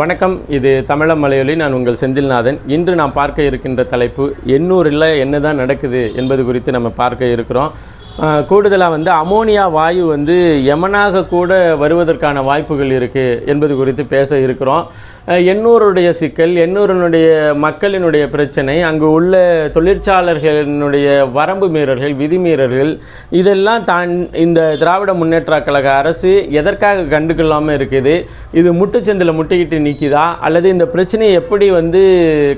வணக்கம் இது தமிழம் மலையொலி. நான் உங்கள் செந்தில்நாதன். இன்று நாம் பார்க்க இருக்கின்ற தலைப்பு எண்ணூரில் என்ன தான் நடக்குது? என்பது குறித்து நம்ம பார்க்க இருக்கிறோம். கூடுதலாக வந்து அமோனியா வாயு வந்து யமனாக கூட வருவதற்கான வாய்ப்புகள் இருக்குது என்பது குறித்து பேச இருக்கிறோம். எண்ணூருடைய சிக்கல் எண்ணூரினுடைய மக்களினுடைய பிரச்சனை அங்கு உள்ள தொழிற்சாலர்களினுடைய வரம்பு மீறல்கள் விதிமீறல்கள் இதெல்லாம் தான் இந்த திராவிட முன்னேற்ற கழக அரசு எதற்காக கண்டுக்கொள்ளாமல் இருக்குது? இது முட்டுச்சந்தில் முட்டிக்கிட்டு நிற்கிதா அல்லது இந்த பிரச்சனையை எப்படி வந்து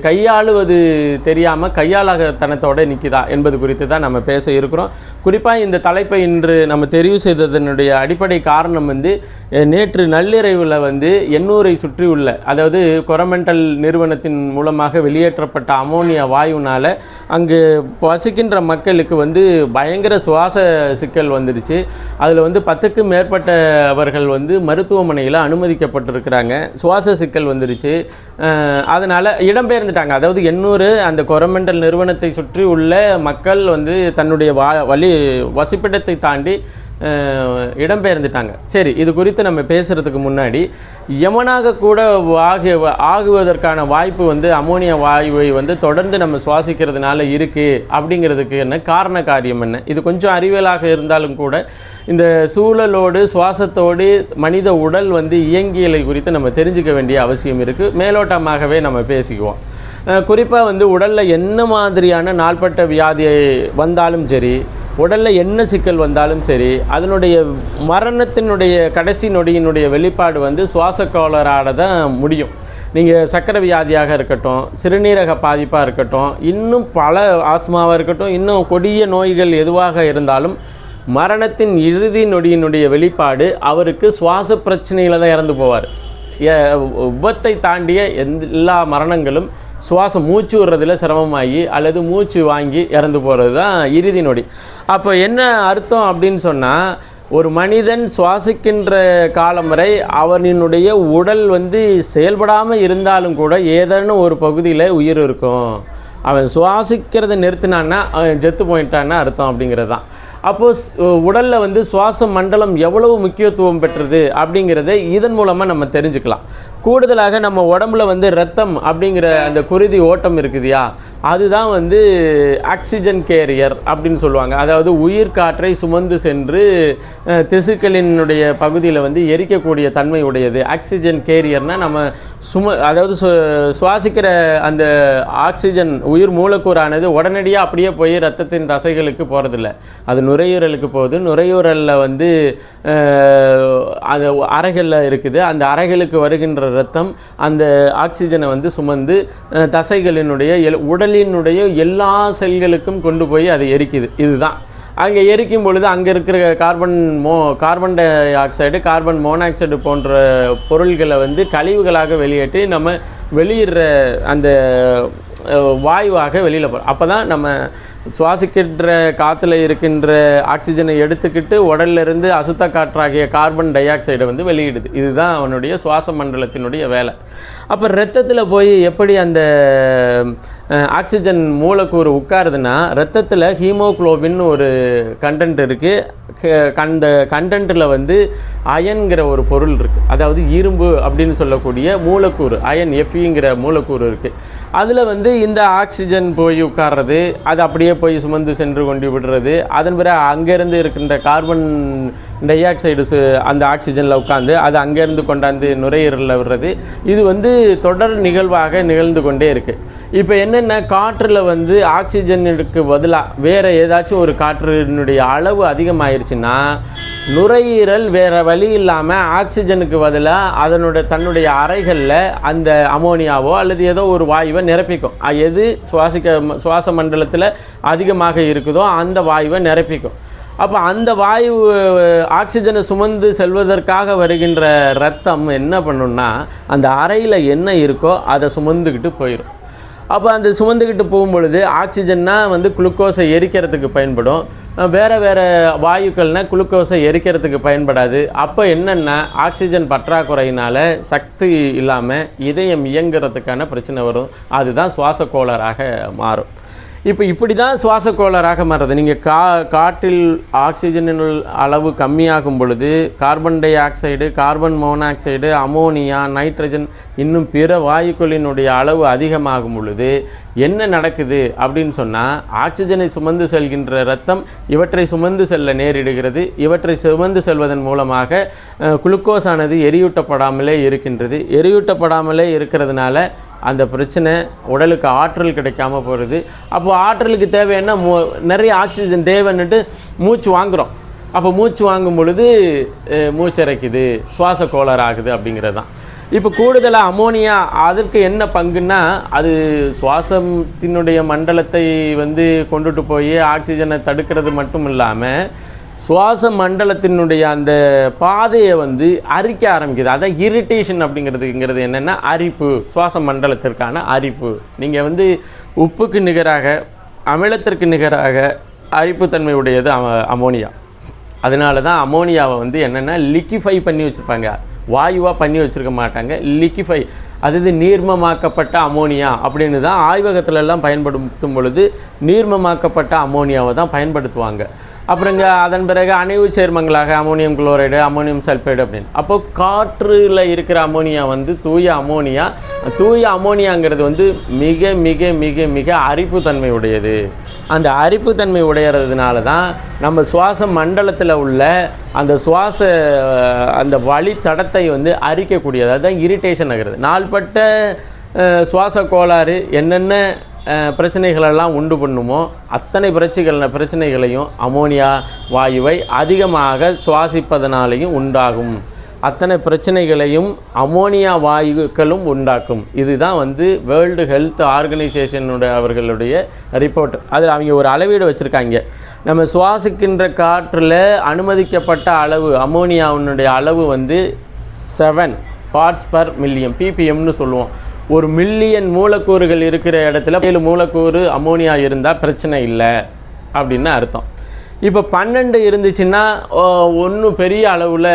கையாளுவது தெரியாமல் கையாளாக தனத்தோடு நிற்கிதா என்பது குறித்து தான் நம்ம பேச இருக்கிறோம். குறிப்பாக இந்த தலைப்பை இன்று நம்ம தெரிவு செய்ததனுடைய அடிப்படை காரணம் வந்து நேற்று நள்ளிரவில் வந்து எண்ணூரை சுற்றியுள்ள அதாவது கொரமெண்டல் நிறுவனத்தின் மூலமாக வெளியேற்றப்பட்ட அமோனியா வாயுனால் அங்கு வசிக்கின்ற மக்களுக்கு வந்து பயங்கர சுவாச சிக்கல் வந்துடுச்சு. அதில் வந்து பத்துக்கும் மேற்பட்டவர்கள் வந்து மருத்துவமனையில் அனுமதிக்கப்பட்டிருக்கிறாங்க. சுவாச சிக்கல் வந்துடுச்சு. அதனால் இடம்பெயர்ந்துட்டாங்க. அதாவது எண்ணூறு அந்த கொரமெண்டல் நிறுவனத்தை சுற்றி உள்ள மக்கள் வந்து தன்னுடைய வா வழி வசிப்பிடத்தை தாண்டி இடம்பெயர்ந்துட்டாங்க. சரி இது குறித்து நம்ம பேசுகிறதுக்கு முன்னாடி யமனாக கூட ஆகிய ஆகுவதற்கான வாய்ப்பு வந்து அமோனியா வாயுவை வந்து தொடர்ந்து நம்ம சுவாசிக்கிறதுனால இருக்குது அப்படிங்கிறதுக்கு என்ன காரண காரியம் என்ன? இது கொஞ்சம் அறிவியலாக இருந்தாலும் கூட இந்த சூழலோடு சுவாசத்தோடு மனித உடல் வந்து இயங்கியலை குறித்து நம்ம தெரிஞ்சுக்க வேண்டிய அவசியம் இருக்குது மேலோட்டமாகவே நம்ம பேசிக்குவோம். குறிப்பாக வந்து உடலில் என்ன மாதிரியான நாள்பட்ட வியாதியை வந்தாலும் சரி உடலில் என்ன சிக்கல் வந்தாலும் சரி அதனுடைய மரணத்தினுடைய கடைசி நொடியினுடைய வெளிப்பாடு வந்து சுவாச கோளராட தான் முடியும். நீங்கள் சக்கரை வியாதியாக இருக்கட்டும் சிறுநீரக பாதிப்பாக இருக்கட்டும் இன்னும் பல ஆஸ்மாவாக இருக்கட்டும் இன்னும் கொடிய நோய்கள் எதுவாக இருந்தாலும் மரணத்தின் இறுதி நொடியினுடைய வெளிப்பாடு அவருக்கு சுவாச பிரச்சனையில் தான் இறந்து போவார். விபத்தை தாண்டிய எந்த எல்லா மரணங்களும் சுவாசம் மூச்சு விடுறதுல சிரமமாகி அல்லது மூச்சு வாங்கி இறந்து போகிறது தான் இறுதி நொடி. அப்போ என்ன அர்த்தம் அப்படின்னு சொன்னால் ஒரு மனிதன் சுவாசிக்கின்ற காலம் வரை அவனினுடைய உடல் வந்து செயல்படாமல் இருந்தாலும் கூட ஏதேனும் ஒரு பகுதியில் உயிர் இருக்கும். அவன் சுவாசிக்கிறத நிறுத்தினான்னா அவன் செத்து போயிட்டான்னா அர்த்தம் அப்படிங்கிறது தான். அப்போது உடலில் வந்து சுவாச மண்டலம் எவ்வளவு முக்கியத்துவம் பெற்றது அப்படிங்கிறத இதன் மூலமாக நம்ம தெரிஞ்சுக்கலாம். கூடுதலாக நம்ம உடம்புல வந்து ரத்தம் அப்படிங்கிற அந்த குருதி ஓட்டம் இருக்குதுயா? அதுதான் வந்து ஆக்சிஜன் கேரியர் அப்படின்னு சொல்லுவாங்க. அதாவது உயிர் காற்றை சுமந்து சென்று திசுக்களினுடைய பகுதியில் வந்து எரிக்கக்கூடிய தன்மை உடையது. ஆக்சிஜன் கேரியர்னால் நம்ம சும அதாவது சு சுவாசிக்கிற அந்த ஆக்சிஜன் உயிர் மூலக்கூறானது உடனடியாக அப்படியே போய் ரத்தத்தின் தசைகளுக்கு போகிறதில்ல அது நுரையீரலுக்கு போகுது. நுரையீரலில் வந்து அஹ், அது அறைகளில் இருக்குது. அந்த அறைகளுக்கு வருகின்ற ரத்தம் அந்த ஆக்சிஜனை வந்து சுமந்து தசைகளினுடைய உடல் உடலினுடைய எல்லா செல்களுக்கும் கொண்டு போய் அதை எரிக்குது. இதுதான். அங்கே எரிக்கும் பொழுது அங்கே இருக்கிற கார்பன் மோ carbon dioxide carbon monoxide போன்ற பொருள்களை வந்து கழிவுகளாக வெளியேற்றி நம்ம வெளியிடுற அந்த வாயுவாக வெளியில் போகிறோம் அப்போ தான் நம்ம சுவாசிக்கின்ற காற்றுல இருக்கின்ற ஆக்சிஜனை எடுத்துக்கிட்டு உடல்ல இருந்து அசுத்த காற்றாகிய கார்பன் டை ஆக்சைடை வந்து வெளியிடுது. இதுதான் அவனுடைய சுவாச மண்டலத்தினுடைய வேலை. அப்போ ரத்தத்தில் போய் எப்படி அந்த ஆக்சிஜன் மூலக்கூறு உட்காருதுன்னா ரத்தத்தில் ஹீமோகுளோபின் ஒரு கண்டென்ட் இருக்குது அந்த கண்டென்ட்டில் வந்து அயன்கிற ஒரு பொருள் இருக்குது அதாவது இரும்பு அப்படின்னு சொல்லக்கூடிய மூலக்கூறு அயன் எஃப்இங்கிற மூலக்கூறு இருக்குது அதில் வந்து இந்த ஆக்சிஜன் போய் உட்கார்றது அது அப்படியே போய் சுமந்து சென்று கொண்டு விடுறது அதன் பிறகு அங்கேருந்து இருக்கின்ற கார்பன் டை ஆக்சைடு சு அந்த ஆக்சிஜனில் உட்காந்து அது அங்கேருந்து கொண்டாந்து நுரையீரலில் விடுறது. இது வந்து தொடர் நிகழ்வாக நிகழ்ந்து கொண்டே இருக்குது இப்போ என்னென்ன காற்றில் வந்து ஆக்சிஜனுக்கு பதிலாக வேறு ஏதாச்சும் ஒரு காற்றினுடைய அளவு அதிகமாயிருச்சுன்னா நுரையீரல் வேறு வழி இல்லாமல் ஆக்சிஜனுக்கு பதிலாக அதனுடைய தன்னுடைய அறைகளில் அந்த அமோனியாவோ அல்லது ஏதோ ஒரு வாயுவை நிரப்பிக்கும். எது சுவாசிக்க சுவாச மண்டலத்தில் அதிகமாக இருக்குதோ அந்த வாயுவை நிரப்பிக்கும். அப்போ அந்த வாயு ஆக்சிஜனை சுமந்து செல்வதற்காக வருகின்ற ரத்தம் என்ன பண்ணுன்னா அந்த அறையில் என்ன இருக்கோ அதை சுமந்துக்கிட்டு போயிடும் அப்போ அந்த சுமந்துக்கிட்டு போகும்பொழுது ஆக்சிஜன்னா வந்து குளுக்கோஸை எரிக்கிறதுக்கு பயன்படும். வேறு வேறு வாயுக்கள்னால் குளுக்கோஸை எரிக்கிறதுக்கு பயன்படாது. அப்போ என்னென்னா ஆக்சிஜன் பற்றாக்குறையினால் சக்தி இல்லாமல் இதயம் இயங்குறதுக்கான பிரச்சனை வரும். அதுதான் சுவாச கோளாறாக மாறும். இப்போ இப்படி தான் சுவாச கோளாறாக மாறுறது நீங்கள் கா காற்றில் ஆக்சிஜனின் அளவு கம்மியாகும் பொழுது carbon dioxide carbon monoxide ammonia nitrogen இன்னும் பிற வாயுக்களினுடைய அளவு அதிகமாகும் பொழுது என்ன நடக்குது அப்படின்னு சொன்னால் ஆக்சிஜனை சுமந்து செல்கின்ற ரத்தம் இவற்றை சுமந்து செல்ல நேரிடுகிறது. இவற்றை சுமந்து செல்வதன் மூலமாக குளுக்கோஸ் ஆனது எரியூட்டப்படாமலே இருக்கின்றது. எரியூட்டப்படாமலே இருக்கிறதுனால அந்த பிரச்சனை உடலுக்கு ஆற்றல் கிடைக்காம போகிறது அப்போ ஆற்றலுக்கு தேவையான மூ நிறைய ஆக்சிஜன் தேவைன்னுட்டு மூச்சு வாங்குகிறோம் அப்போ மூச்சு வாங்கும் பொழுது மூச்சரைக்குது சுவாச கோளாறு ஆகுது அப்படிங்கிறது தான் இப்போ கூடுதலாக அமோனியா அதற்கு என்ன பங்குன்னா அது சுவாசத்தினுடைய மண்டலத்தை வந்து கொண்டுட்டு போய் ஆக்சிஜனை தடுக்கிறது மட்டும் இல்லாமல் சுவாச மண்டலத்தினுடைய அந்த பாதையை வந்து அரிக்க ஆரம்பிக்குது. அதான் இரிட்டேஷன் அப்படிங்கிறதுங்கிறது என்னென்னா அரிப்பு. சுவாச மண்டலத்திற்கான அரிப்பு. நீங்கள் வந்து உப்புக்கு நிகராக அமிலத்திற்கு நிகராக அரிப்புத்தன்மை உடையது அம- அமோனியா. அதனால தான் அமோனியாவை வந்து என்னென்னா லிக்கிஃபை பண்ணி வச்சுருப்பாங்க. வாயுவாக பண்ணி வச்சுருக்க மாட்டாங்க. லிக்கிஃபை அதாவது நீர்மமாக்கப்பட்ட அமோனியா அப்படின்னு தான் ஆய்வகத்திலெல்லாம் பயன்படுத்தும் பொழுது நீர்மமாக்கப்பட்ட அமோனியாவை தான் பயன்படுத்துவாங்க. அப்புறங்க அதன் பிறகு அணைவு சேர்மங்களாக அமோனியம் குளோரைடு அமோனியம் சல்ஃபைடு அப்படின்னு. அப்போது காற்றில் இருக்கிற அமோனியா வந்து தூய அமோனியா. தூய அமோனியாங்கிறது வந்து மிக மிக மிக மிக அரிப்புத்தன்மை உடையது. அந்த அரிப்புத்தன்மை உடையறதுனால தான் நம்ம சுவாச மண்டலத்தில் உள்ள அந்த சுவாச அந்த வழி தடத்தை வந்து அரிக்கக்கூடியது. அதுதான் இரிட்டேஷன் ஆகிறது. நாள்பட்ட சுவாச கோளாறு என்னென்ன பிரச்சனைகளெல்லாம் உண்டு பண்ணுமோ? அத்தனை பிரச்சனைகள் பிரச்சனைகளையும் அமோனியா வாயுவை அதிகமாக சுவாசிப்பதனாலேயும் உண்டாகும். அத்தனை பிரச்சனைகளையும் அமோனியா வாயுக்களும் உண்டாக்கும். இதுதான் வந்து வேர்ல்டு ஹெல்த் ஆர்கனைசேஷனுடைய அவர்களுடைய ரிப்போர்ட் அதில் அவங்க ஒரு அளவீடு வச்சுருக்காங்க. நம்ம சுவாசிக்கின்ற காற்றில் அனுமதிக்கப்பட்ட அளவு அமோனியாவினுடைய அளவு வந்து செவன் பார்ட்ஸ் பர் மில்லியம் பிபிஎம்னு சொல்லுவோம். ஒரு மில்லியன் மூலக்கூறுகள் இருக்கிற இடத்துல ஏழு மூலக்கூறு அமோனியா இருந்தால் பிரச்சனை இல்லை அப்படின்னு அர்த்தம். இப்போ பன்னெண்டு இருந்துச்சுன்னா ஒன்றும் பெரிய அளவில்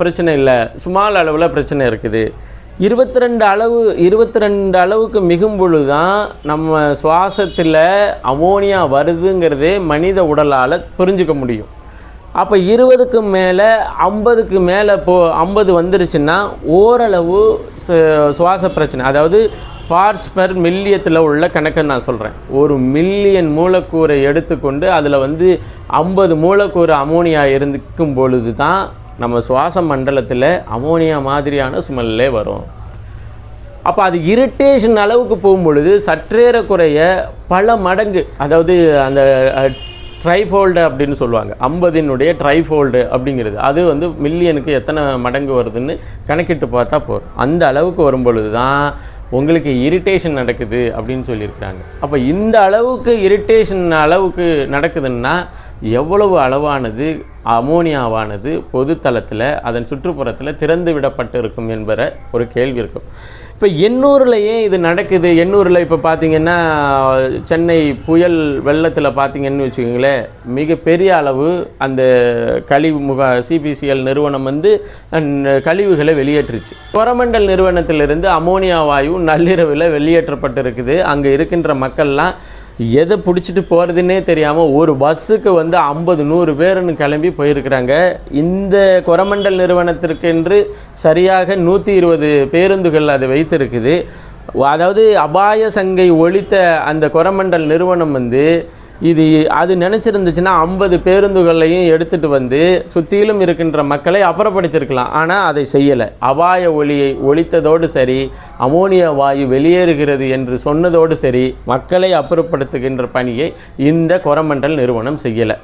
பிரச்சனை இல்லை. சுமால் அளவில் பிரச்சனை இருக்குது. இருபத்தி ரெண்டு அளவு இருபத்தி ரெண்டு அளவுக்கு மிகும் பொழுது தான் நம்ம சுவாசத்தில் அமோனியா வருதுங்கிறதே மனித உடலால் புரிஞ்சுக்க முடியும். அப்போ இருபதுக்கு மேலே ஐம்பதுக்கு மேலே போ ஐம்பது வந்துருச்சுன்னா ஓரளவு சுவாச பிரச்சனை. அதாவது பார்ட்ஸ் பர் மில்லியத்தில் உள்ள கணக்கை நான் சொல்கிறேன் ஒரு மில்லியன் மூலக்கூறை எடுத்துக்கொண்டு அதில் வந்து ஐம்பது மூலக்கூறு அமோனியா இருந்துக்கும் பொழுது தான் நம்ம சுவாச மண்டலத்தில் அமோனியா மாதிரியான ஸ்மெல்லே வரும். அப்போ அது இரிட்டேஷன் அளவுக்கு போகும்பொழுது சற்றேறக்குறைய பல மடங்கு அதாவது அந்த ட்ரைஃபோல்டு அப்படின்னு சொல்லுவாங்க. ஐம்பதினுடைய ட்ரைஃபோல்டு அப்படிங்கிறது. அது வந்து மில்லியனுக்கு எத்தனை மடங்கு வருதுன்னு கணக்கிட்டு பார்த்தா போதும். அந்த அளவுக்கு வரும் பொழுது தான் உங்களுக்கு இரிட்டேஷன் நடக்குது அப்படின்னு சொல்லியிருக்காங்க அப்போ இந்த அளவுக்கு இரிட்டேஷன் அளவுக்கு நடக்குதுன்னா எவ்வளவு அளவானது அமோனியாவானது பொதுத்தளத்தில் அதன் சுற்றுப்புறத்தில் திறந்து விடப்பட்டு இருக்கும் என்பற ஒரு கேள்வி இருக்கும். இப்போ எண்ணூரில் ஏன் இது நடக்குது. எண்ணூரில் இப்போ பார்த்திங்கன்னா சென்னை புயல் வெள்ளத்தில் பார்த்திங்கன்னு வச்சுக்கோங்களேன் மிகப்பெரிய அளவு அந்த கழிவு முக சிபிசிஎல் நிறுவனம் வந்து கழிவுகளை வெளியேற்றுச்சு. கொரமண்டல் நிறுவனத்திலிருந்து அமோனியா வாயு நள்ளிரவில் வெளியேற்றப்பட்டிருக்குது. அங்கே இருக்கின்ற மக்கள்லாம் எதை பிடிச்சிட்டு போகிறதுனே தெரியாமல் ஒரு பஸ்ஸுக்கு வந்து ஐம்பது நூறு பேருன்னு கிளம்பி போயிருக்கிறாங்க. இந்த கொரமண்டல் நிறுவனத்திற்கென்று சரியாக நூற்றி இருபது பேருந்துகள் அது வைத்திருக்குது. அதாவது அபாய சங்கை ஒழித்த அந்த கொரமண்டல் நிறுவனம் வந்து இது அது நினச்சிருந்துச்சுன்னா ஐம்பது பேருந்துகளையும் எடுத்துகிட்டு வந்து சுற்றிலும் இருக்கின்ற மக்களை அப்புறப்படுத்தியிருக்கலாம். ஆனால் அதை செய்யலை. அபாய ஒளியை ஒழித்ததோடு சரி அமோனியா வாயு வெளியேறுகிறது என்று சொன்னதோடு சரி மக்களை அப்புறப்படுத்துகின்ற பணியை இந்த கொரமண்டல் நிறுவனம் செய்யலை.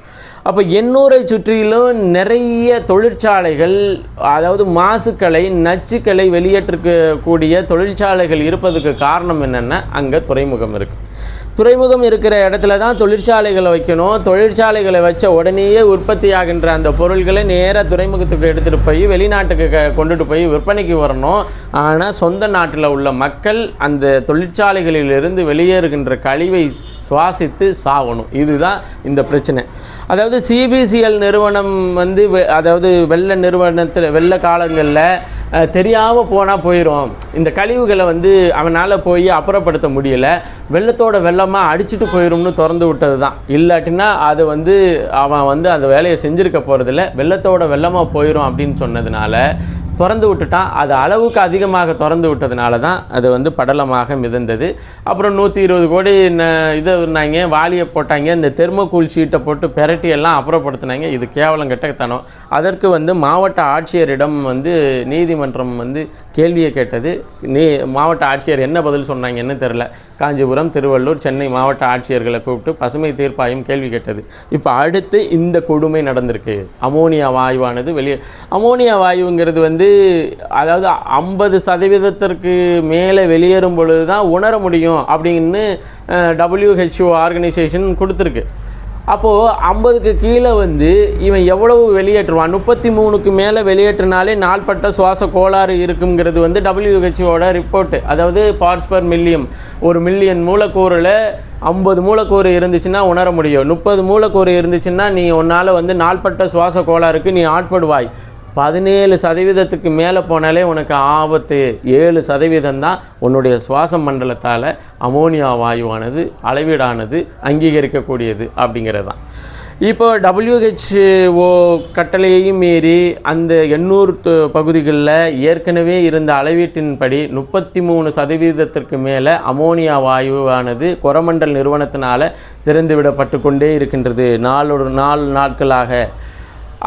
அப்போ எண்ணூரை சுற்றிலும் நிறைய தொழிற்சாலைகள் அதாவது மாசுக்களை நச்சுக்களை வெளியேற்றக்கூடிய தொழிற்சாலைகள் இருப்பதுக்கு காரணம் என்னென்னா அங்கே துறைமுகம் இருக்குது துறைமுகம் இருக்கிற இடத்துல தான் தொழிற்சாலைகளை வைக்கணும். தொழிற்சாலைகளை வச்ச உடனேயே உற்பத்தி ஆகின்ற அந்த பொருள்களை நேராக துறைமுகத்துக்கு எடுத்துகிட்டு போய் வெளிநாட்டுக்கு க- கொண்டுட்டு போய் விற்பனைக்கு வரணும். ஆனால் சொந்த நாட்டில் உள்ள மக்கள் அந்த தொழிற்சாலைகளிலிருந்து வெளியேறுகின்ற கழிவை சுவாசித்து சாகணும். இதுதான் இந்த பிரச்சனை. அதாவது சிபிசிஎல் நிறுவனம் வந்து வெ- அதாவது வெள்ள நிறுவனத்தில் வெள்ள காலங்களில் தெரியாமல் போனால் போயிடும் இந்த கழிவுகளை வந்து அவனால் போய் அப்புறப்படுத்த முடியல. வெள்ளத்தோட வெள்ளமாக அடிச்சிட்டு போயிடும்னு திறந்து விட்டது தான் இல்லாட்டினா அது வந்து அவன் வந்து அந்த வேலையை செஞ்சுருக்க போகிறதில்ல வெள்ளத்தோட வெள்ளமாக போயிடும் அப்படின்னு சொன்னதுனால திறந்து விட்டுட்டான். அது அளவுக்கு அதிகமாக திறந்து விட்டதுனால தான் அது வந்து படலமாக மிதந்தது. அப்புறம் நூற்றி இருபது கோடி ந இதை இருந்தாங்க வாலியை போட்டாங்க? இந்த தெர்மோக்கூல் ஷீட்டை போட்டு பெரட்டி எல்லாம் அப்புறப்படுத்தினாங்க. இது கேவலம் கெட்டத்தனம். அதற்கு வந்து மாவட்ட ஆட்சியரிடம் வந்து நீதிமன்றம் வந்து கேள்வியை கேட்டது. நீ மாவட்ட ஆட்சியர் என்ன பதில் சொன்னாங்கன்னு தெரில காஞ்சிபுரம் திருவள்ளூர் சென்னை மாவட்ட ஆட்சியர்களை கூப்பிட்டு பசுமை தீர்ப்பாயம் கேள்வி கேட்டது. இப்போ அடுத்து இந்த கொடுமை நடந்திருக்கு. அமோனியா வாயுவானது வெளியே அமோனியா வாயுங்கிறது வந்து அதாவது ஐம்பது சதவீதத்திற்கு மேலே வெளியேறும் பொழுது தான் உணர முடியும் அப்படின்னு டபிள்யூஹெச்ஓ ஆர்கனைசேஷன் கொடுத்துருக்கு. அப்போது ஐம்பதுக்கு கீழே வந்து இவன் எவ்வளவு வெளியேற்றுவான்? முப்பத்தி மூணுக்கு மேலே வெளியேற்றினாலே நாள்பட்ட சுவாச கோளாறு இருக்குங்கிறது வந்து டபிள்யூஹெச்ஓட ரிப்போர்ட்டு அதாவது பார்ட்ஸ் பர் மில்லியம் ஒரு மில்லியன் மூலக்கூறில் ஐம்பது மூலக்கூறு இருந்துச்சுன்னா உணர முடியும். முப்பது மூலக்கூறு இருந்துச்சுன்னா நீ உன்னால் வந்து நாள்பட்ட சுவாச கோளாறுக்கு நீ ஆட்படுவாய். பதினேழு சதவீதத்துக்கு மேலே போனாலே உனக்கு ஆபத்து. ஏழு சதவீதம் தான் உன்னுடைய சுவாச மண்டலத்தால் அமோனியா வாயுவானது அளவீடானது அங்கீகரிக்கக்கூடியது அப்படிங்கிறது தான். இப்போ டபிள்யூஹெச்ஓ கட்டளையையும் மீறி அந்த எண்ணூர் பகுதிகளில் ஏற்கனவே இருந்த அளவீட்டின்படி முப்பத்தி மூணு சதவீதத்திற்கு மேலே அமோனியா வாயுவானது கொரமண்டல் நிறுவனத்தினால் திறந்துவிடப்பட்டு கொண்டே இருக்கின்றது. நாளொரு நாலு நாட்களாக.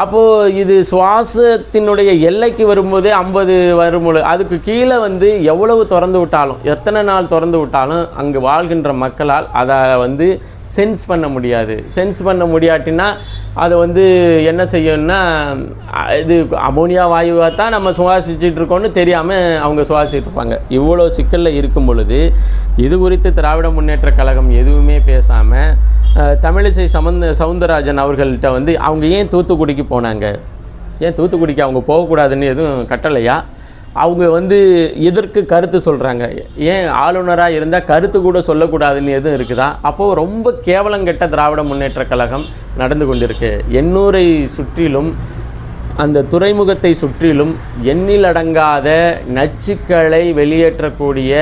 அப்போது இது சுவாசத்தினுடைய எல்லைக்கு வரும்போதே ஐம்பது வரும்பொழுது அதுக்கு கீழே வந்து எவ்வளவு திறந்து விட்டாலும் எத்தனை நாள் திறந்து விட்டாலும் அங்கு வாழ்கின்ற மக்களால் அதை வந்து சென்ஸ் பண்ண முடியாது. சென்ஸ் பண்ண முடியாட்டினா அதை வந்து என்ன செய்யணும்னா இது அமோனியா வாயுவாக தான் நம்ம சுவாசிச்சுட்டு இருக்கோம்னு தெரியாமல் அவங்க சுவாசிச்சுட்டு இருப்பாங்க. இவ்வளோ சிக்கலில் இருக்கும் பொழுது இது குறித்து திராவிட முன்னேற்ற கழகம் எதுவுமே பேசாமல் தமிழிசை சமந்த சவுந்தரராஜன் அவர்கள்ட்ட வந்து அவங்க ஏன் தூத்துக்குடிக்கு போனாங்க? ஏன் தூத்துக்குடிக்கு அவங்க போகக்கூடாதுன்னு எதுவும் கட்டளையா அவங்க வந்து எதற்கு கருத்து சொல்கிறாங்க ஏன் ஆளுநராக இருந்தால் கருத்து கூட சொல்லக்கூடாதுன்னு எதுவும் இருக்குதா? அப்போது ரொம்ப கேவலங்கெட்ட திராவிட முன்னேற்ற கழகம் நடந்து கொண்டிருக்கு. எண்ணூரை சுற்றிலும் அந்த துறைமுகத்தை சுற்றிலும் எண்ணிலடங்காத நச்சுக்களை வெளியேற்றக்கூடிய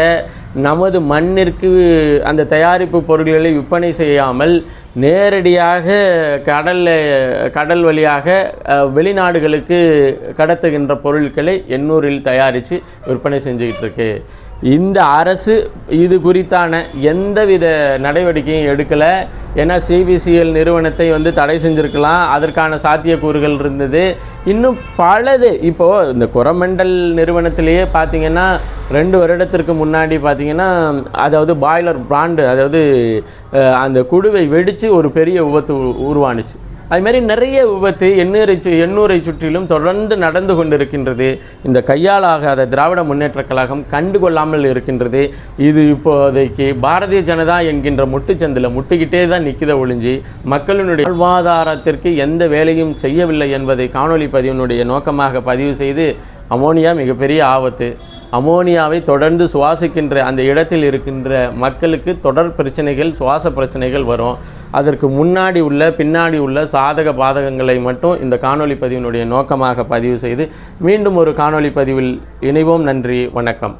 நமது மண்ணிற்கு அந்த தயாரிப்பு பொருட்களை விற்பனை செய்யாமல் நேரடியாக கடலில் கடல் வழியாக வெளிநாடுகளுக்கு கடத்துகின்ற பொருட்களை எண்ணூரில் தயாரித்து விற்பனை செஞ்சுக்கிட்டு இருக்கு. இந்த அரசு இது குறித்தான எந்தவித நடவடிக்கையும் எடுக்கலை. ஏன்னா சிபிசிஎல் நிறுவனத்தை வந்து தடை செஞ்சுருக்கலாம். அதற்கான சாத்தியக்கூறுகள் இருந்தது. இன்னும் பலது. இப்போது இந்த குரமண்டல் நிறுவனத்திலேயே பார்த்தீங்கன்னா ரெண்டு வருடத்திற்கு முன்னாடி பார்த்திங்கன்னா அதாவது பாய்லர் பிராண்டு அதாவது அந்த குடுவை வெடித்து ஒரு பெரிய விபத்து உருவானுச்சு. அதுமாரி நிறைய விபத்து எண்ணூரை சு எண்ணூரை சுற்றிலும் தொடர்ந்து நடந்து கொண்டிருக்கின்றது. இந்த கையாலாகாத திராவிட முன்னேற்றக் கழகம் கண்டுகொள்ளாமல் இருக்கின்றது. இது இப்போதைக்கு பாரதிய ஜனதா என்கின்ற முட்டுச்சந்தில் முட்டுக்கிட்டே தான் நிற்கித ஒழிஞ்சு மக்களினுடைய வாழ்வாதாரத்திற்கு எந்த வேலையும் செய்யவில்லை என்பதை காணொளி பதிவினுடைய நோக்கமாக பதிவு செய்து அமோனியா மிகப்பெரிய ஆபத்து. அமோனியாவை தொடர்ந்து சுவாசிக்கின்ற அந்த இடத்தில் இருக்கின்ற மக்களுக்கு தொடர் பிரச்சனைகள் சுவாச பிரச்சனைகள் வரும். அதற்கு முன்னாடி உள்ள பின்னாடி உள்ள சாதக பாதகங்களை மட்டும் இந்த காணொளி பதிவினுடைய நோக்கமாக பதிவு செய்து மீண்டும் ஒரு காணொளி பதிவில் இணைவோம். நன்றி வணக்கம்.